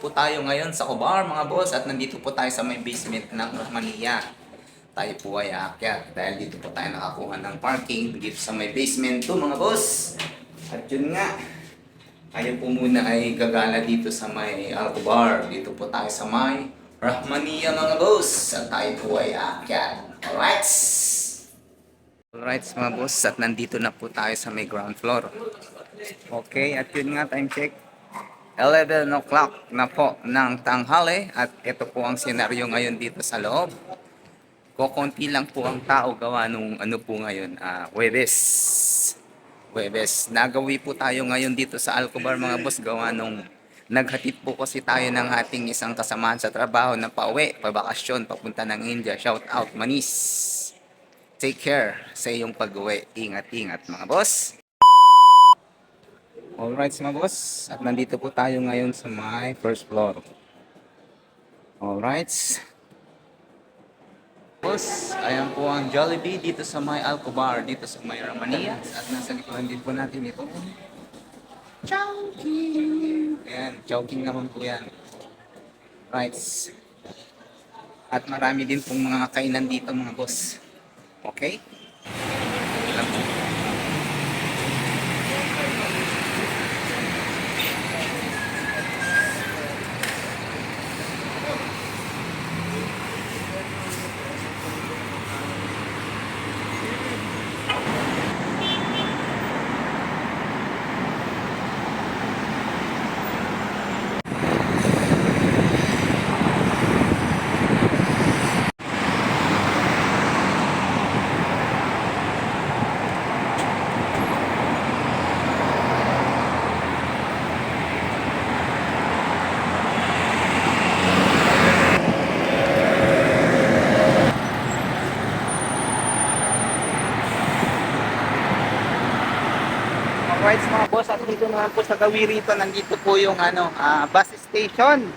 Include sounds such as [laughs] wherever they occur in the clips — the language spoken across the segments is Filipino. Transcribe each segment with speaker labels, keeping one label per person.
Speaker 1: po tayo ngayon sa Cobar mga boss at nandito po tayo sa may basement ng Rahmania. Tayo po ay aakyat dahil dito po tayo nakakuha ng parking dito sa may basement to mga boss. At yun nga, tayo po muna ay gagala dito sa may Alcobar. Dito po tayo sa may Rahmania mga boss at tayo po ay aakyat. Alright! Alright mga boss at nandito na po tayo sa may ground floor. Okay, at yun nga, time check. 11 o'clock na po ng tanghali at ito po ang senaryo ngayon dito sa loob. Kokonti lang po ang tao gawa nung ano po ngayon, ah Webes. Webes. Nagawi po tayo ngayon dito sa Alcobar mga boss gawa nung naghatid po kasi tayo ng ating isang kasamahan sa trabaho na pauwi, pabakasyon, papunta ng India. Shout out, Manis. Take care sa iyong pag-uwi. Ingat-ingat mga boss. Alright mga boss, at nandito po tayo ngayon sa my first floor. Alright. Boss, ayan po ang Jollibee dito sa may Alcobar, dito sa may Ramania. At nasa likuran din po natin ito. Chowking! Ayan, Chowking naman po yan. Right. At marami din pong mga kainan dito mga boss. Okay? Alam po. Alright mga boss, at dito naman po sa gawi rito, nandito po yung ano, ah, bus station.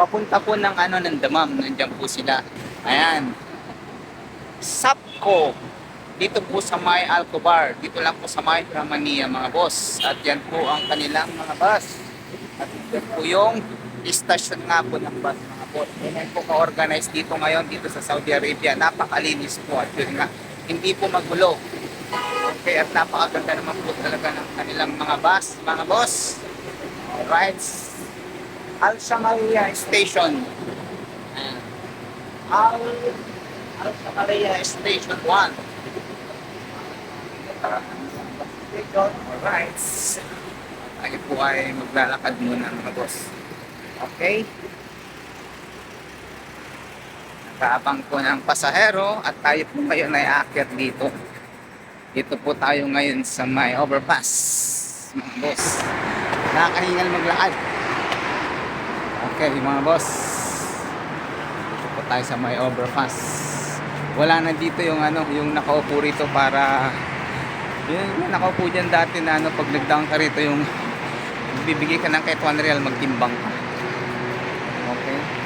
Speaker 1: Papunta po ng ano ng Damam, nandiyan po sila. Ayan. Sapco. Dito po sa May Alcobar. Dito lang po sa May Ramania mga boss. At yan po ang kanilang mga bus. At yan po yung istasyon nga po ng bus mga boss. Yan po ka-organize dito ngayon dito sa Saudi Arabia. Napakalinis po at yun nga. Hindi po magulo. Okay, at napakaganda naman po talaga ng kanilang mga bus, mga boss. Alright. Al Shamaria Station. Ayan. Al Al Shamaria Station 1. Station, alright. Tayo po ay maglalakad muna mga boss. Okay. Nakaabang po ng pasahero at tayo po ay aakyat dito. Dito po tayo ngayon sa may overpass. Mga boss. Nakakahingal maglakad. Okay, mga boss. Dito po tayo sa may overpass. Wala na dito yung ano, yung nakaupo rito para yun, yung nakaupo dyan dati na ano, pag nagdown ka rito yung [laughs] bibigay ka ng kahit 1 real magtimbang ka. Okay.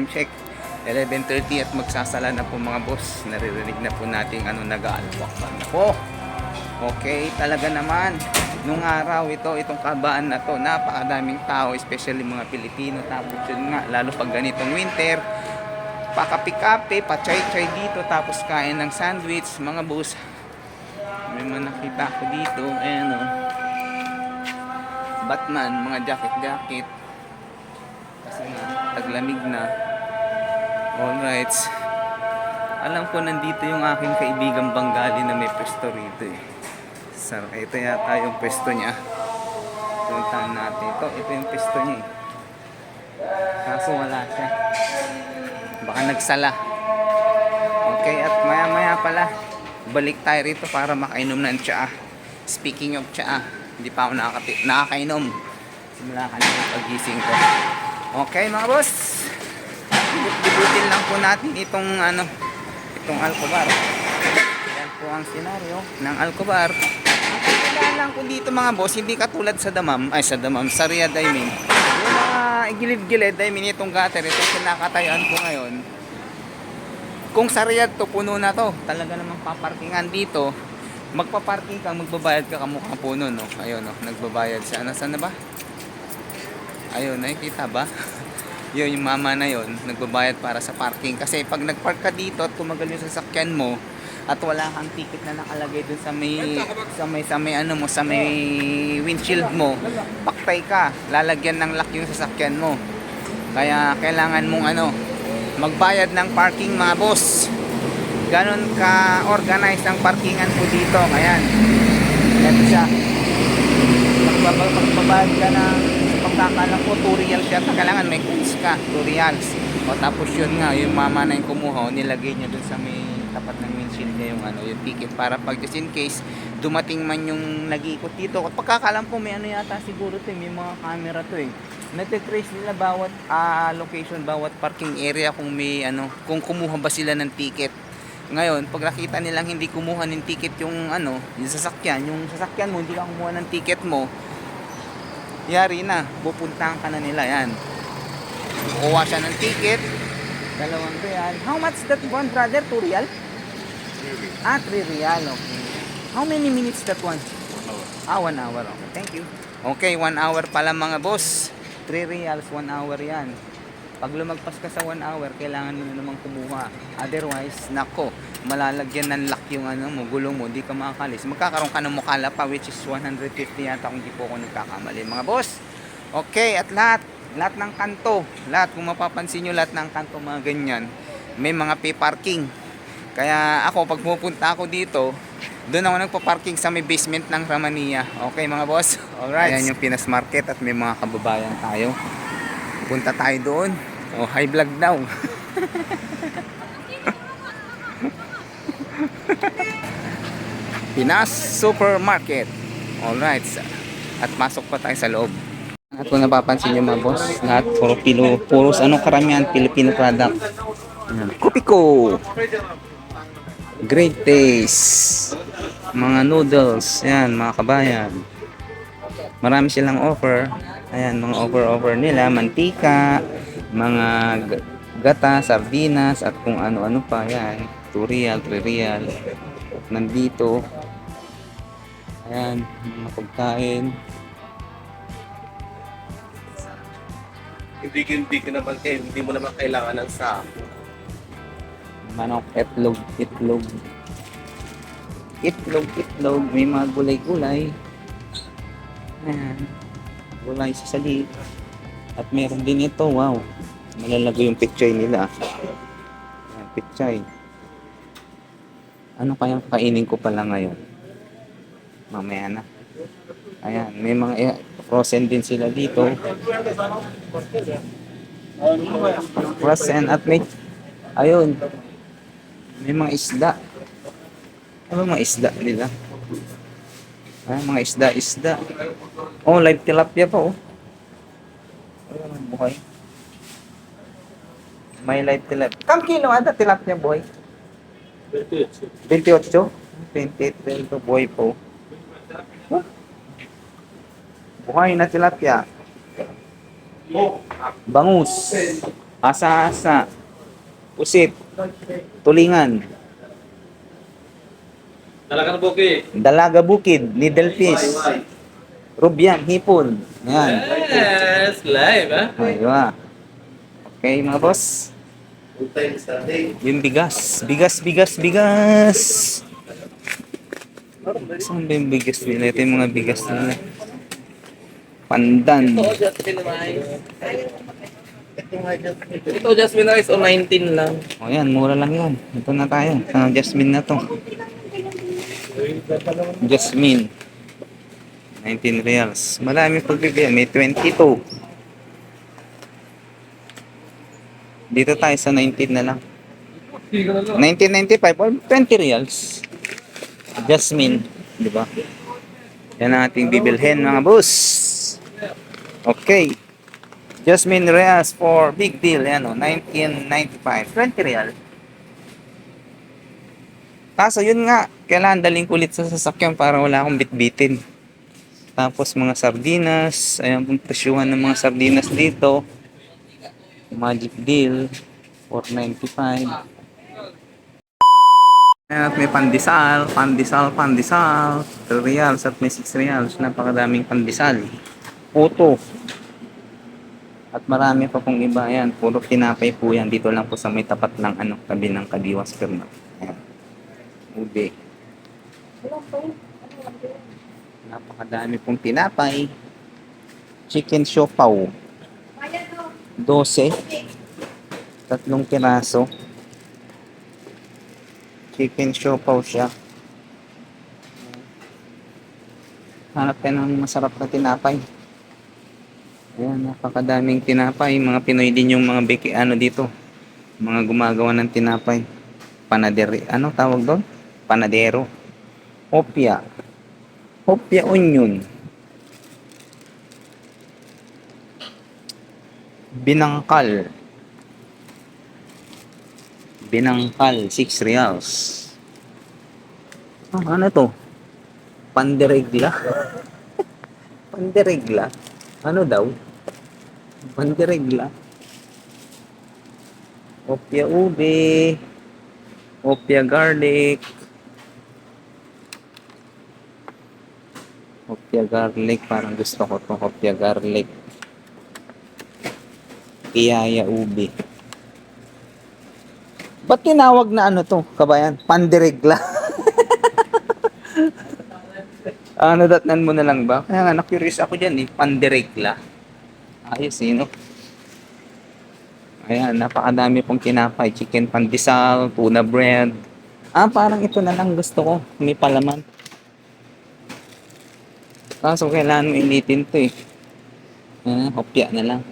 Speaker 1: Time check. 11.30 at magsasala na po mga boss. Naririnig na po natin ano nag-aalwak na po. Okay, talaga naman. Nung araw ito, itong kabaan na to, napakadaming tao, especially mga Pilipino. Tapos yun nga, lalo pag ganitong winter, pakapi-kape, pachay-chay dito, tapos kain ng sandwich, mga boss. May mga nakita ko dito, ayan o. Batman, mga jacket-jacket. Kasi nga, taglamig na. Alright. Alam ko nandito yung aking kaibigang Bengali na may pwesto rito eh. Sir, ito yata yung pwesto niya. Puntahan natin ito. Ito yung pwesto niya eh. Kaso wala siya. Baka nagsala. Okay, at maya maya pala. balik tayo rito para makainom ng tsaa. Speaking of tsaa, hindi pa ako nakakainom. Simula kanina pagising ko. Okay mga boss. Dibutin lang po natin itong ano, itong Alcobar. Yan po ang senaryo ng Alcobar. Ang kailangan ko dito mga boss, hindi katulad sa Damam, ay sa Damam, sa Riyadh I mean. Yung mga gilid-gilid, I mean itong gutter, itong kinakatayuan ko ngayon. Kung sa Riyadh to, puno na to. Talaga namang paparkingan dito. Magpaparking ka, magbabayad ka kamukha puno, no? Ayun, no? Nagbabayad siya. Ano, saan na ba? Ayun, nakikita ba? [laughs] yun, yung mama na yun, nagbabayad para sa parking. Kasi pag nagpark ka dito at tumagal yung sasakyan mo, at wala kang ticket na nakalagay dun sa may sa may sa may ano mo sa may windshield mo paktay ka. Lalagyan ng lock yung sasakyan mo. Kaya kailangan mong ano magbayad ng parking mga boss. Ganon ka organize ang parkingan po dito. Ayan. Ganito siya. Magbaba- magbabayad ka ng pagkakalang ko 2 reals yata kailangan may coins ka 2 reals. O tapos yun nga yung mama na yung kumuha nilagay niya dun sa may tapat ng windshield niya yung ano yung ticket. Para pag just in case dumating man yung nag-iikot dito. At pagkakalam po may ano yata siguro to eh, may mga camera to eh. Nagte-trace nila bawat ah, location bawat parking area kung may ano kung kumuha ba sila ng ticket. Ngayon pag nakita nilang hindi kumuha ng ticket yung ano yung sasakyan yung sasakyan mo hindi ka kumuha ng ticket mo yari na pupuntahan ka na nila yan. Kukuha siya ng ticket. Dalawang real. How much that one brother? 2 real? Ah 3 real okay. How many minutes that one? Ah 1 hour okay. Thank you. Okay 1 hour pala mga boss. 3 reals 1 hour yan pag lumagpas ka sa 1 hour kailangan mo na namang kumuha. Otherwise nako malalagyan ng lock yung ano mo gulong mo hindi ka makakalis. Magkakaroon ka ng mukala pa which is 150 yata kung di po ako nagkakamali mga boss. Okay at lahat lahat ng kanto lahat kung mapapansin nyo lahat ng kanto mga ganyan may mga pay parking kaya ako pag pupunta ako dito doon ako nagpa-parking sa may basement ng Ramania okay mga boss? [laughs] Alright. Ayan yung Pinas Market at may mga kababayan tayo punta tayo doon oh high vlog daw Pinas Supermarket. Alright. At masok pa tayo sa loob. At kung napapansin nyo mga boss, lahat puro pilo, puros ano karamihan Filipino product. Ayan. Kopiko. Great taste. Mga noodles. Yan, mga kabayan. Marami silang offer. Ayan, mga offer-offer nila. Mantika, mga gata, sardinas, at kung ano-ano pa. Yan, 2 real, 3 real. Nandito. Ayan, mga pagkain.
Speaker 2: Hindi hindi ka naman hindi mo naman kailangan ng sa
Speaker 1: manok, itlog, itlog. Itlog, itlog. May mga gulay-gulay. Ayan. Gulay sa sali. At meron din ito, wow. Malalago yung picture nila. Ayan, picture. Ano kayang kainin ko pala ngayon? Mamaya na. Ayan, may mga eh, frozen din sila dito. Frozen at may ayun. May mga isda. Ano mga isda nila? Ah, mga isda, isda. Oh, live tilapia pa oh. Ayun, buhay. May live tilapia. Kam kilo ada tilapia boy? 28. 28 to boy po. Huh? Buhay na tilapia. Bangus. Asa-asa. Pusit. Tulingan.
Speaker 2: Talaga na buki.
Speaker 1: Dalaga bukid. Needlefish. Rubyang. Hipon. Yan.
Speaker 2: Yes, live ah.
Speaker 1: Aywa. Okay mga boss. Yung bigas. Bigas, bigas, bigas. Saan ba yung bigas nila? Ito yung mga bigas nila. Pandan.
Speaker 2: Ito, Jasmine Rice. Ito, Jasmine Rice o 19 lang.
Speaker 1: O yan, mura lang yan. Ito na tayo. Sa Jasmine na to. Jasmine. 19 reals. Marami pagbibigyan. May 22. Dito tayo sa 19 na lang. 1995 or 20 reals. Jasmine, di ba? Yan ang ating bibilhin mga boss. Okay. Jasmine Reyes for big deal. Yan o, 1995. 20 real. Kaso yun nga, kailangan daling kulit sa sasakyan para wala akong bitbitin. Tapos mga sardinas, ayan pong presyuhan ng mga sardinas dito. Magic deal, 495. Ayan, at may pandesal, pandesal, pandesal. 3 reals at may 6 reals. Napakadaming pandesal. Puto. At marami pa pong iba. Ayan, puro tinapay po yan. Dito lang po sa may tapat ng ano, tabi ng Kadiwas Perno. Ayan. Ube. Napakadami pong tinapay. Chicken siopaw. 12. Tatlong piraso. Chicken siopaw siya. Hanap tayo ng masarap na tinapay. Ayan, napakadaming tinapay. Mga Pinoy din yung mga biki, ano dito. Mga gumagawa ng tinapay. Panaderi, ano tawag doon? Panadero. Hopia. Hopia onion. Binangkal. Binangkal, 6 reals. Ah, ano to? Panderegla? [laughs] Panderegla? Ano daw? Panderegla? Opia ube. Opia garlic. Opia garlic. Parang gusto ko to. Opia garlic. Piyaya ube. Ba't tinawag na ano to, kabayan? Panderegla. ano [laughs] datnan mo na lang ba? Kaya nga, na-curious ako dyan eh. Panderegla. Ayos eh, no? Ayan, napakadami pong tinapay. Chicken pandesal, tuna bread. Ah, parang ito na lang gusto ko. May palaman. Kaso kailangan mo initin to eh. Ah, hopya na lang.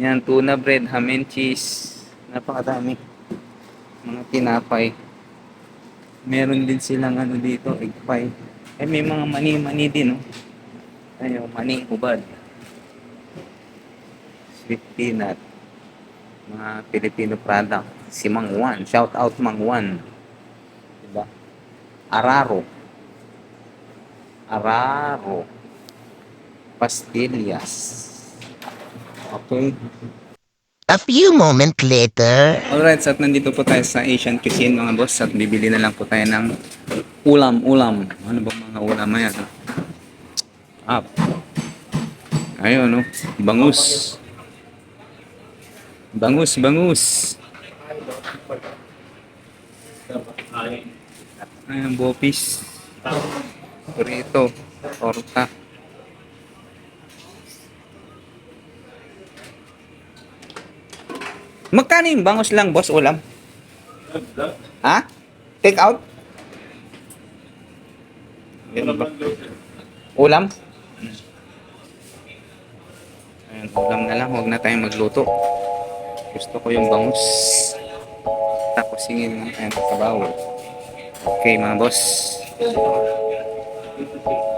Speaker 1: Ayan, tuna bread, ham and cheese. Napakadami. Mga tinapay. Meron din silang ano dito, egg pie. Eh, may mga mani-mani din, no? Ayun, maning hubad. Sweet peanut. Mga Filipino product. Si Mang Juan. Shout out Mang Juan. Diba? Araro. Araro. Pastillas. Okay.
Speaker 3: A few moments later.
Speaker 1: Alright, so at nandito po tayo sa Asian cuisine mga boss at bibili na lang po tayo ng ulam-ulam. Ano ba mga ulam na yan? Up. Ayun, no? Bangus. Bangus, bangus. Ayun, bopis. Burrito. Torta. Magkano yung bangus lang, boss, ulam? Ha? Take out? Ulam? Ayan, ulam na lang. Huwag na tayong magluto. Gusto ko yung bangus. Tapos singin ng ayan, kabaw. Okay, mga boss. কিছু শিখতে